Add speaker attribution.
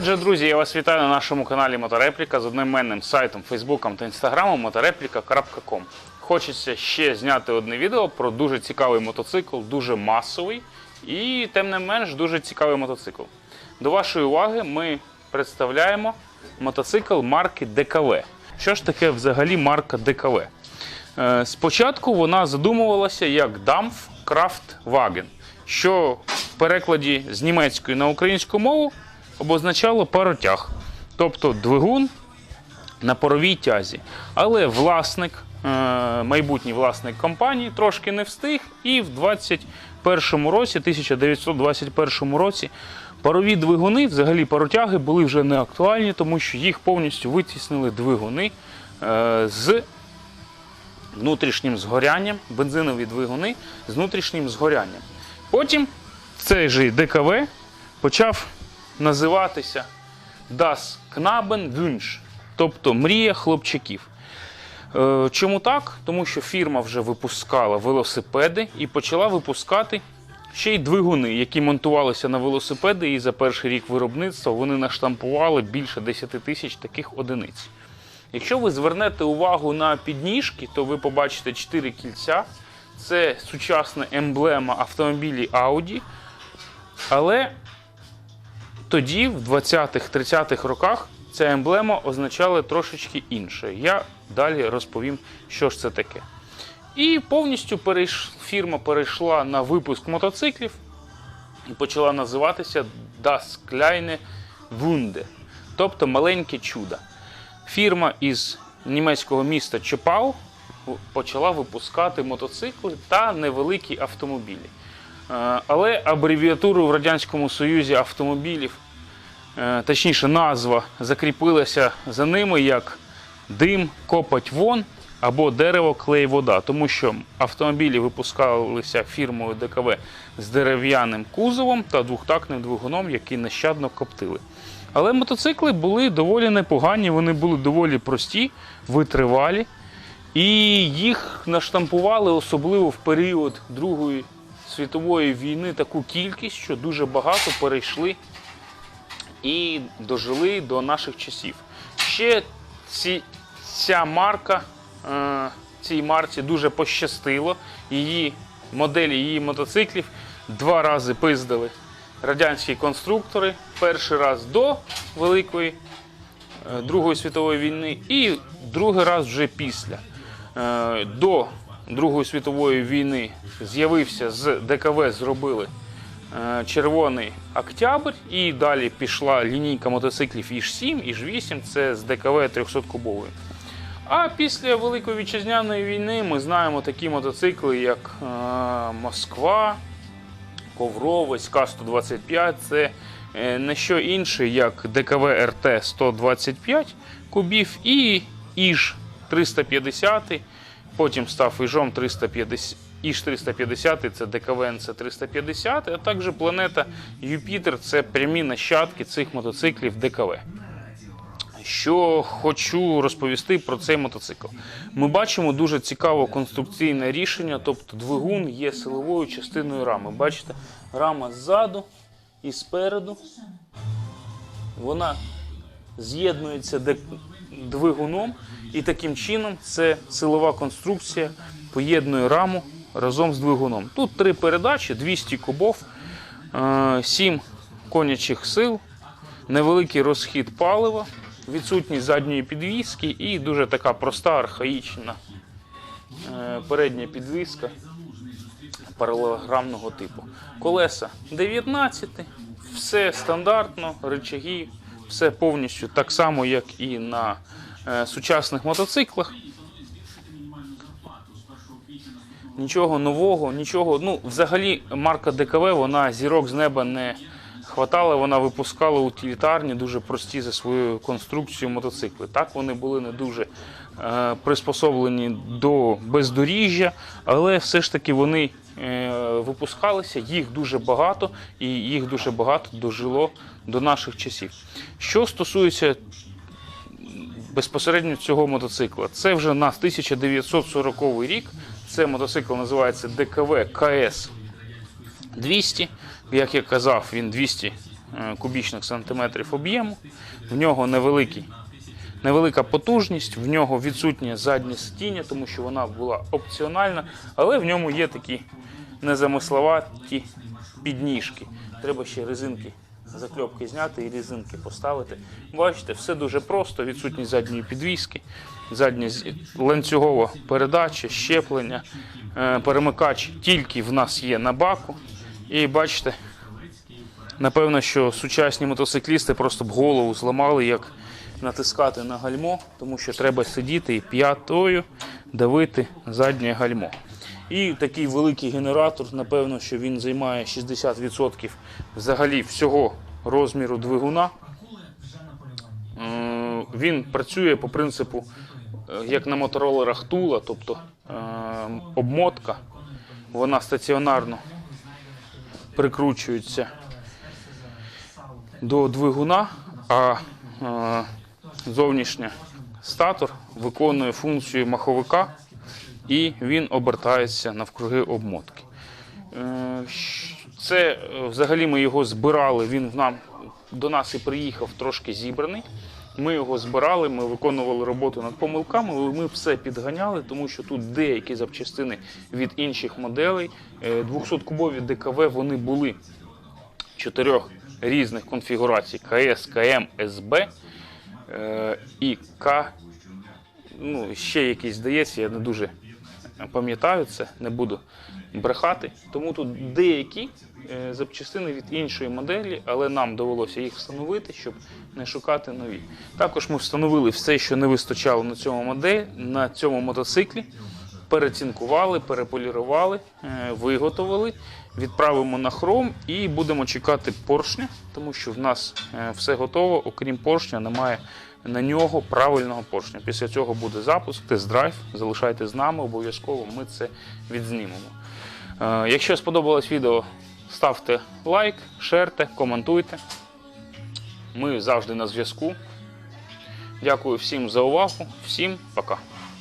Speaker 1: Отже, друзі, я вас вітаю на нашому каналі Моторепліка з одноіменним сайтом, Фейсбуком та Інстаграмом motoreplika.com. Хочеться ще зняти одне відео про дуже цікавий мотоцикл, дуже масовий і, тим не менш, дуже цікавий мотоцикл. До вашої уваги ми представляємо мотоцикл марки ДКВ. Що ж таке взагалі марка ДКВ? Е, Спочатку вона задумувалася як Dampf Kraftwagen, що в перекладі з німецької на українську мову обозначало паротяг, тобто двигун на паровій тязі. Але власник, е, майбутній власник компанії трошки не встиг, і в 21 році, 1921 році, парові двигуни, взагалі паротяги, були вже не актуальні, тому що їх повністю витіснили двигуни е, з внутрішнім згорянням, бензинові двигуни з внутрішнім згорянням. Потім цей же ДКВ почав називатися Das Knaben Wunsch, тобто мрія хлопчиків. Е, Чому так? Тому що фірма вже випускала велосипеди і почала випускати ще й двигуни, які монтувалися на велосипеди, і за перший рік виробництва вони наштампували більше 10 тисяч таких одиниць. Якщо ви звернете увагу на підніжки, то ви побачите 4 кільця. Це сучасна емблема автомобілів Audi. Але тоді, в 20-30-х роках, ця емблема означала трошечки інше. Я далі розповім, що ж це таке. І повністю перейш... фірма перейшла на випуск мотоциклів і почала називатися Das Kleine Wunde, тобто маленьке чудо. Фірма із німецького міста Чепау почала випускати мотоцикли та невеликі автомобілі. Е, Але абревіатуру в Радянському Союзі автомобілів, е, точніше, назва закріпилася за ними як дим, копоть вон або дерево, клей, вода. Тому що автомобілі випускалися фірмою ДКВ з дерев'яним кузовом та двохтактним двигуном, який нещадно коптили. Але мотоцикли були доволі непогані, вони були доволі прості, витривалі. І їх наштампували особливо в період Другої світової війни таку кількість, що дуже багато перейшли і дожили до наших часів. Ще ці, ця марка, е, цій марці дуже пощастило. Її моделі її мотоциклів два рази пиздили радянські конструктори. Перший раз до Великої е, Другої світової війни і другий раз вже після. Е, До Другої світової війни з'явився з ДКВ, зробили е, червоний октябрь, і далі пішла лінійка мотоциклів Іж-7, Іж-8, це з ДКВ 300 кубової. А після Великої вітчизняної війни ми знаємо такі мотоцикли, як е, Москва, Ковровець, К-125 це е, не що інше, як ДКВ РТ 125 кубів і Іж 350, потім став Іжом 350. Іж 350 це ДКВН це 350, а також планета Юпітер це прямі нащадки цих мотоциклів ДКВ. Що хочу розповісти про цей мотоцикл. Ми бачимо дуже цікаве конструкційне рішення, тобто двигун є силовою частиною рами. Бачите, рама ззаду і спереду. Вона з'єднується двигуном, і таким чином це силова конструкція поєднує раму разом з двигуном. Тут три передачі, 200 кубов, 7 конячих сил, невеликий розхід палива, відсутність задньої підвіски і дуже така проста, архаїчна е, передня підвіска паралелограмного типу. Колеса 19, все стандартно, рычаги, все повністю так само, як і на е, сучасних мотоциклах. Нічого нового, нічого. Ну, взагалі, марка ДКВ, вона зірок з неба не хватала, вона випускала утилітарні, дуже прості за своєю конструкцією мотоцикли. Так, вони були не дуже е, приспособлені до бездоріжжя, але все ж таки вони е, випускалися, їх дуже багато, і їх дуже багато дожило до наших часів. Що стосується безпосередньо цього мотоцикла. Це вже на 1940 рік. Це мотоцикл називається ДКВ КС 200. Як я казав, він 200 е, кубічних сантиметрів об'єму. В нього невеликий, невелика потужність, в нього відсутнє заднє сидіння, тому що вона була опціональна, але в ньому є такі незамисловаті підніжки. Треба ще резинки, закльопки зняти і резинки поставити. Бачите, все дуже просто, відсутність задньої підвіски, задня ланцюгова передача, щеплення, е, перемикач тільки в нас є на баку. І бачите, напевно, що сучасні мотоциклісти просто б голову зламали, як натискати на гальмо, тому що треба сидіти і п'ятою давити заднє гальмо. І такий великий генератор, напевно, що він займає 60% взагалі всього розміру двигуна. Е, Він працює по принципу, е, як на моторолерах Тула, тобто е, обмотка, вона стаціонарно прикручується до двигуна, а зовнішня статор виконує функцію маховика і він обертається навкруги обмотки. Е, Це е, взагалі ми його збирали. Він нам до нас і приїхав трошки зібраний. Ми його збирали, ми виконували роботу над помилками, але ми все підганяли, тому що тут деякі запчастини від інших моделей. 200-кубові ДКВ вони були чотирьох різних конфігурацій КС, КМ, СБ е, і К. Ну, ще якийсь здається, я не дуже пам'ятаю це, не буду брехати. Тому тут деякі е, запчастини від іншої моделі, але нам довелося їх встановити, щоб не шукати нові. Також ми встановили все, що не вистачало на цьому модель, на цьому мотоциклі. Перецінкували, переполірували, е, виготовили, відправимо на хром і будемо чекати поршня, тому що в нас е, все готово, окрім поршня, немає на нього правильного поршня. Після цього буде запуск, тест-драйв. Залишайте з нами, обов'язково ми це відзнімемо. Е, Якщо сподобалось відео, ставте лайк, шерте, коментуйте. Ми завжди на зв'язку. Дякую всім за увагу. Всім пока.